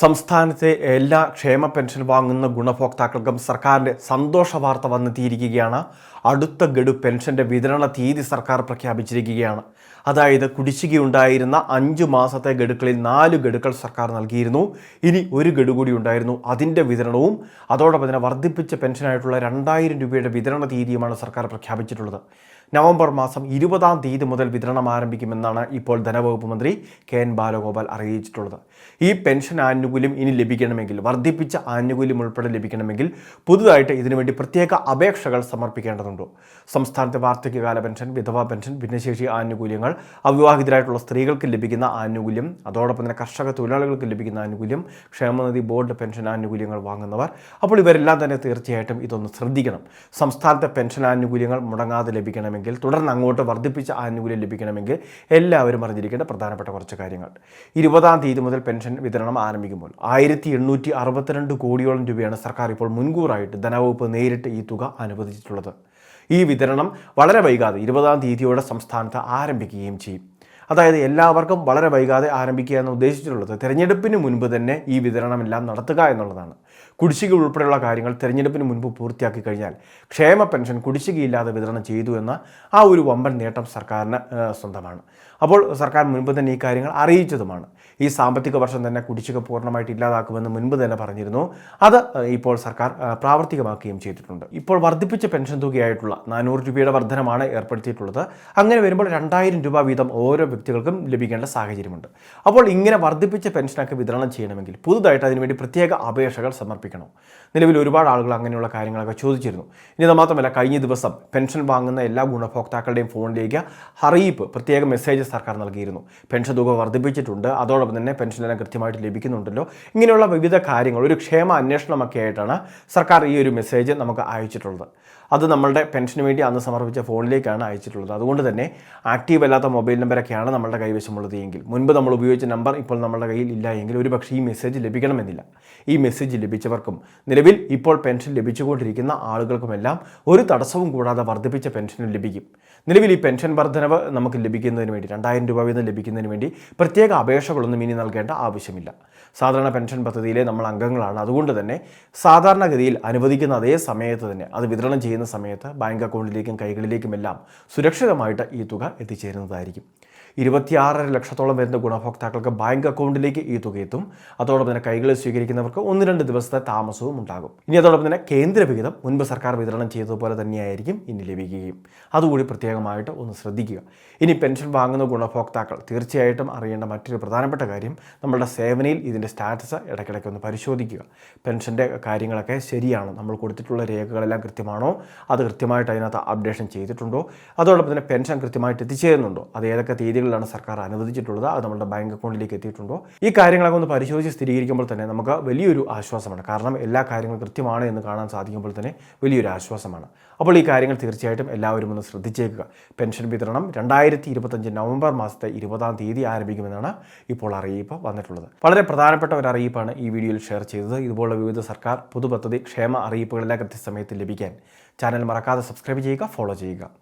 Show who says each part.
Speaker 1: സംസ്ഥാനത്തെ എല്ലാ ക്ഷേമ പെൻഷൻ വാങ്ങുന്ന ഗുണഭോക്താക്കൾക്കും സർക്കാരിന്റെ സന്തോഷ വാർത്ത വന്നെത്തിയിരിക്കുകയാണ്. അടുത്ത ഗഡു പെൻഷന്റെ വിതരണ തീയതി സർക്കാർ പ്രഖ്യാപിച്ചിരിക്കുകയാണ്. അതായത് കുടിശ്ശികയുണ്ടായിരുന്ന അഞ്ച് മാസത്തെ ഗഡുക്കളിൽ നാല് ഗഡുക്കൾ സർക്കാർ നൽകിയിരുന്നു. ഇനി ഒരു ഗഡു കൂടി ഉണ്ടായിരുന്നു അതിന്റെ വിതരണവും. അതോടൊപ്പം തന്നെ വർദ്ധിപ്പിച്ച പെൻഷനായിട്ടുള്ള രണ്ടായിരം രൂപയുടെ വിതരണ തീയതിയുമാണ് സർക്കാർ പ്രഖ്യാപിച്ചിട്ടുള്ളത്. നവംബർ മാസം ഇരുപതാം തീയതി മുതൽ വിതരണം ആരംഭിക്കുമെന്നാണ് ഇപ്പോൾ ധനവകുപ്പ് മന്ത്രി കെ എൻ ബാലഗോപാൽ അറിയിച്ചിട്ടുള്ളത്. ഈ പെൻഷൻ ആനുകൂല്യം ഇനി ലഭിക്കണമെങ്കിൽ വർദ്ധിപ്പിച്ച ആനുകൂല്യം ഉൾപ്പെടെ ലഭിക്കണമെങ്കിൽ പുതുതായിട്ട് ഇതിനുവേണ്ടി പ്രത്യേക അപേക്ഷകൾ സമർപ്പിക്കേണ്ടതുണ്ട്. സംസ്ഥാനത്തെ വാർദ്ധക്യകാല പെൻഷൻ വിധവാ പെൻഷൻ ഭിന്നശേഷി ആനുകൂല്യങ്ങൾ അവിവാഹിതരായിട്ടുള്ള സ്ത്രീകൾക്ക് ലഭിക്കുന്ന ആനുകൂല്യം അതോടൊപ്പം തന്നെ കർഷക തൊഴിലാളികൾക്ക് ലഭിക്കുന്ന ആനുകൂല്യം ക്ഷേമനിധി ബോർഡ് പെൻഷൻ ആനുകൂല്യങ്ങൾ വാങ്ങുന്നവർ. അപ്പോൾ ഇവരെല്ലാം തന്നെ തീർച്ചയായിട്ടും ഇതൊന്ന് ശ്രദ്ധിക്കണം. സംസ്ഥാനത്തെ പെൻഷൻ ആനുകൂല്യങ്ങൾ മുടങ്ങാതെ ലഭിക്കണമെങ്കിൽ തുടർന്ന് അങ്ങോട്ട് വർദ്ധിപ്പിച്ച ആനുകൂല്യം ലഭിക്കണമെങ്കിൽ എല്ലാവരും അറിഞ്ഞിരിക്കേണ്ട പ്രധാനപ്പെട്ട കുറച്ച് കാര്യങ്ങൾ. ഇരുപതാം തീയതി മുതൽ പെൻഷൻ വിതരണം ആരംഭിക്കുമ്പോൾ ആയിരത്തി എണ്ണൂറ്റി അറുപത്തിരണ്ട് കോടിയോളം രൂപയാണ് സർക്കാർ ഇപ്പോൾ മുൻകൂറായിട്ട് ധനവകുപ്പ് നേരിട്ട് ഈ തുക അനുവദിച്ചിട്ടുള്ളത്. ഈ വിതരണം വളരെ വൈകാതെ ഇരുപതാം തീയതിയോടെ സംസ്ഥാനത്ത് ആരംഭിക്കുകയും ചെയ്യും. അതായത് എല്ലാവർക്കും വളരെ വൈകാതെ ആരംഭിക്കുക എന്ന് ഉദ്ദേശിച്ചിട്ടുള്ളത് തിരഞ്ഞെടുപ്പിന് മുൻപ് തന്നെ ഈ വിതരണമെല്ലാം നടത്തുക എന്നുള്ളതാണ്. കുടിശ്ശിക ഉൾപ്പെടെയുള്ള കാര്യങ്ങൾ തിരഞ്ഞെടുപ്പിന് മുൻപ് പൂർത്തിയാക്കി കഴിഞ്ഞാൽ ക്ഷേമ പെൻഷൻ കുടിശ്ശികയില്ലാതെ വിതരണം ചെയ്തു എന്ന ആ ഒരു വമ്പൻ നേട്ടം സർക്കാരിന് സ്വന്തമാണ്. അപ്പോൾ സർക്കാർ മുൻപ് തന്നെ ഈ കാര്യങ്ങൾ അറിയിച്ചതുമാണ്. ഈ സാമ്പത്തിക വർഷം തന്നെ കുടിശ്ശിക പൂർണമായിട്ട് ഇല്ലാതാക്കുമെന്ന് മുൻപ് തന്നെ പറഞ്ഞിരുന്നു. അത് ഇപ്പോൾ സർക്കാർ പ്രാവർത്തികമാക്കുകയും ചെയ്തിട്ടുണ്ട്. ഇപ്പോൾ വർദ്ധിപ്പിച്ച പെൻഷൻ തുകയായിട്ടുള്ള നാനൂറ് രൂപയുടെ വർധനമാണ് ഏർപ്പെടുത്തിയിട്ടുള്ളത്. അങ്ങനെ വരുമ്പോൾ രണ്ടായിരം രൂപ വീതം ഓരോ വ്യക്തികൾക്കും ലഭിക്കേണ്ട സാഹചര്യമുണ്ട്. അപ്പോൾ ഇങ്ങനെ വർദ്ധിപ്പിച്ച പെൻഷനൊക്കെ വിതരണം ചെയ്യണമെങ്കിൽ പുതുതായിട്ട് അതിനുവേണ്ടി പ്രത്യേക അപേക്ഷകൾ സമർപ്പിക്കണം. നിലവിൽ ഒരുപാട് ആളുകൾ അങ്ങനെയുള്ള കാര്യങ്ങളൊക്കെ ചോദിച്ചിരുന്നു. ഇനി മാത്രമല്ല കഴിഞ്ഞ ദിവസം പെൻഷൻ വാങ്ങുന്ന എല്ലാ ഗുണഭോക്താക്കളുടെയും ഫോണിലേക്ക് അറിയിപ്പ് പ്രത്യേക മെസ്സേജ് സർക്കാർ നൽകിയിരുന്നു. പെൻഷൻ തുക വർദ്ധിപ്പിച്ചിട്ടുണ്ട് അതോടൊപ്പം തന്നെ പെൻഷനെല്ലാം കൃത്യമായിട്ട് ലഭിക്കുന്നുണ്ടല്ലോ. ഇങ്ങനെയുള്ള വിവിധ കാര്യങ്ങൾ ഒരു ക്ഷേമ അന്വേഷണമൊക്കെ ആയിട്ടാണ് സർക്കാർ ഈ ഒരു മെസ്സേജ് നമുക്ക് അയച്ചിട്ടുള്ളത്. അത് നമ്മളുടെ പെൻഷന് വേണ്ടി അന്ന് സമർപ്പിച്ച ഫോണിലേക്കാണ് അയച്ചിട്ടുള്ളത്. അതുകൊണ്ട് തന്നെ ആക്റ്റീവ് അല്ലാത്ത മൊബൈൽ നമ്പറൊക്കെയാണ് നമ്മളുടെ കൈവശമുള്ളത് എങ്കിൽ. മുൻപ് നമ്മൾ ഉപയോഗിച്ച നമ്പർ ഇപ്പോൾ നമ്മളുടെ കയ്യിൽ ഇല്ല എങ്കിൽ ഒരു പക്ഷേ ഈ മെസ്സേജ് ലഭിക്കണമെന്നില്ല. ഈ മെസ്സേജ് ലഭിച്ചവർക്കും നിലവിൽ ഇപ്പോൾ പെൻഷൻ ലഭിച്ചുകൊണ്ടിരിക്കുന്ന ആളുകൾക്കുമെല്ലാം ഒരു തടസ്സവും കൂടാതെ വർദ്ധിപ്പിച്ച പെൻഷനും ലഭിക്കും. നിലവിൽ ഈ പെൻഷൻ വർധനവ് നമുക്ക് ലഭിക്കുന്നതിന് വേണ്ടി രണ്ടായിരം രൂപ വീതം ലഭിക്കുന്നതിന് വേണ്ടി പ്രത്യേക അപേക്ഷകളൊന്നും ഇനി നൽകേണ്ട ആവശ്യമില്ല. സാധാരണ പെൻഷൻ പദ്ധതിയിലെ നമ്മൾ അംഗങ്ങളാണ്. അതുകൊണ്ട് തന്നെ സാധാരണഗതിയിൽ അനുവദിക്കുന്ന അതേ സമയത്ത് തന്നെ അത് വിതരണം ചെയ്യുന്ന സമയത്ത് ബാങ്ക് അക്കൗണ്ടിലേക്കും കൈകളിലേക്കുമെല്ലാം സുരക്ഷിതമായിട്ട് ഈ തുക എത്തിച്ചേരുന്നതായിരിക്കും. ഇരുപത്തിയാറര ലക്ഷത്തോളം വരുന്ന ഗുണഭോക്താക്കൾക്ക് ബാങ്ക് അക്കൗണ്ടിലേക്ക് ഈ തുക എത്തും. അതോടൊപ്പം തന്നെ കൈകളിൽ സ്വീകരിക്കുന്നവർക്ക് ഒന്ന് രണ്ട് ദിവസത്തെ താമസവും ഉണ്ടാകും. ഇനി അതോടൊപ്പം തന്നെ കേന്ദ്ര വിഹിതം മുൻപ് സർക്കാർ വിതരണം ചെയ്തതുപോലെ തന്നെയായിരിക്കും ഇനി ലഭിക്കുകയും. അതുകൂടി പ്രത്യേകമായിട്ട് ഒന്ന് ശ്രദ്ധിക്കുക. ഇനി പെൻഷൻ വാങ്ങുന്ന ഗുണഭോക്താക്കൾ തീർച്ചയായിട്ടും അറിയേണ്ട മറ്റൊരു പ്രധാനപ്പെട്ട കാര്യം നമ്മളുടെ സേവനയിൽ ഇതിന്റെ സ്റ്റാറ്റസ് ഇടയ്ക്കിടയ്ക്ക് ഒന്ന് പരിശോധിക്കുക. പെൻഷന്റെ കാര്യങ്ങളൊക്കെ ശരിയാണോ? നമ്മൾ കൊടുത്തിട്ടുള്ള രേഖകളെല്ലാം കൃത്യമാണോ? അത് കൃത്യമായിട്ട് അതിനകത്ത് അപ്ഡേഷൻ ചെയ്തിട്ടുണ്ടോ? അതോടൊപ്പം തന്നെ പെൻഷൻ കൃത്യമായിട്ട് എത്തിച്ചേരുന്നുണ്ടോ? അത് ഏതൊക്കെ തീയതികളിലാണ് സർക്കാർ അനുവദിച്ചിട്ടുള്ളത്. അത് നമ്മുടെ ബാങ്ക് അക്കൗണ്ടിലേക്ക് എത്തിയിട്ടുണ്ടോ? ഈ കാര്യങ്ങളൊക്കെ ഒന്ന് പരിശോധിച്ച് സ്ഥിരീകരിക്കുമ്പോൾ തന്നെ നമുക്ക് വലിയൊരു ആശ്വാസമാണ്. കാരണം എല്ലാ കാര്യങ്ങളും കൃത്യമാണ് എന്ന് കാണാൻ സാധിക്കുമ്പോൾ തന്നെ വലിയൊരു ആശ്വാസമാണ്. അപ്പോൾ ഈ കാര്യങ്ങൾ തീർച്ചയായിട്ടും എല്ലാവരും ഒന്ന് ശ്രദ്ധിച്ചേക്കുക. പെൻഷൻ വിതരണം രണ്ടായിരത്തി ഇരുപത്തഞ്ച് നവംബർ മാസത്തെ ഇരുപതാം തീയതി ആരംഭിക്കുമെന്നാണ് ഇപ്പോൾ അറിയിപ്പ് വന്നിട്ടുള്ളത്. വളരെ പ്രധാനപ്പെട്ട ഒരു അറിയിപ്പാണ് ഈ വീഡിയോയിൽ ഷെയർ ചെയ്തത്. ഇതുപോലുള്ള വിവിധ സർക്കാർ പൊതുപദ്ധതി ക്ഷേമ അറിയിപ്പുകളെല്ലാം കൃത്യസമയത്ത് ലഭിക്കാൻ. ചാനൽ മറക്കാതെ സബ്സ്ക്രൈബ് ചെയ്യുക ഫോളോ ചെയ്യുക.